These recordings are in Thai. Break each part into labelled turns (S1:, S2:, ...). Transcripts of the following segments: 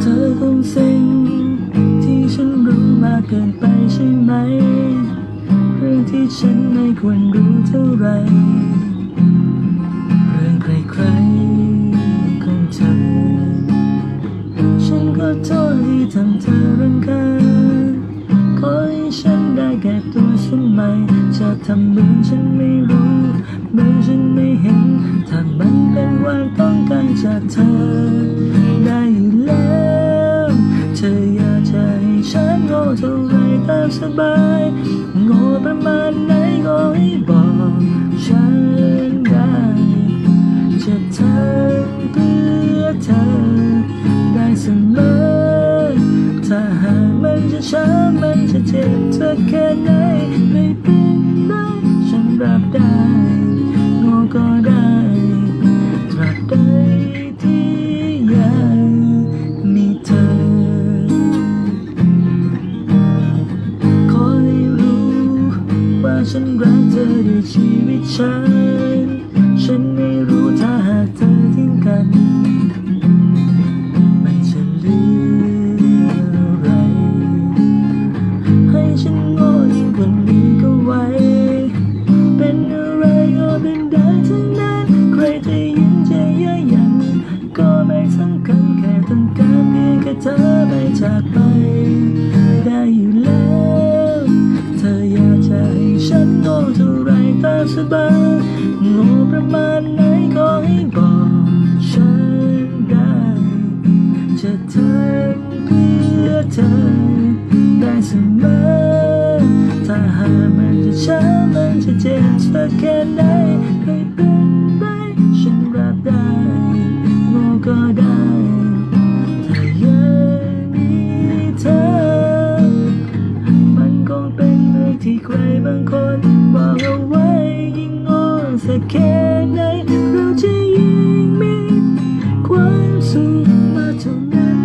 S1: เธอคงสิ่งที่ฉันรู้มากเกินไปใช่ไหม เรื่องที่ฉันไม่ควรรู้เท่าไร เรื่องใครๆของเธอ ฉันก็โทษที่ทำเธอรำคาญขอให้ฉันได้แก้ตัว ไมจะทำเหมือนฉันไม่รู้เหมือนฉันไม่เห็น ถ้ามันเป็นวันต้องการจากเธอ ได้อยู่แล้วเธออยากจะให้ฉันโง่เท่าไรตามสบายโง่ประมาณไหน มันจะช้ำมันจะเจ็บเธอแค่ไหนไม่เป็นไรฉันรับได้โง่ก็ได้ตราบใดที่ยังมีเธอขอให้รู้ว่าฉันรักเธอด้วยชีวิตฉัน สบายง่ประมาณไหนก็ให้บอกฉันได้ จะทำเพื่อเธอได้เสมอถ้าหากมันจะช้ำมันจะเจ็บสักแค่ไหนไม่เป็นไรฉันรับได้โง่ก็ได้ถ้ายังมีเธอ มันคงเป็นเรื่องที่ใครบางคนบอกเอาไว้ สักแค่ไหนเราจะยิ่งมีความสุขมาเท่านั้น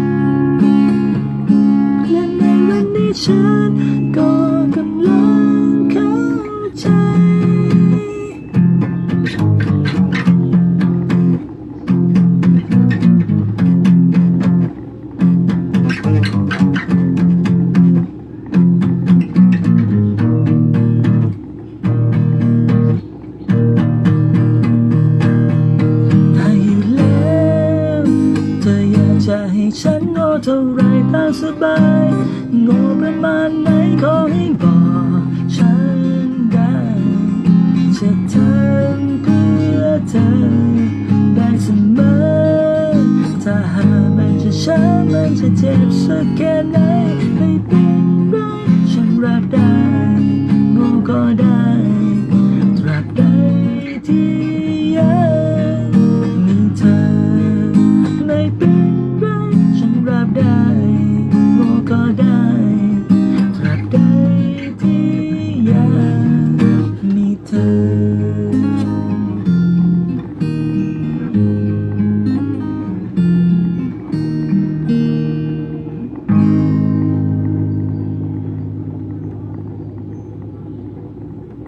S1: และในวันนี้ฉัน ฉันโง่เท่าไรตามสบายโง่ประมาณไหนขอให้บอกฉันได้จะทำเพื่อเธอได้เสมอถ้าหากมันจะช้ำมันจะเจ็บสักแค่ไหนไม่เป็นไรฉันรับได้โง่ก็ได้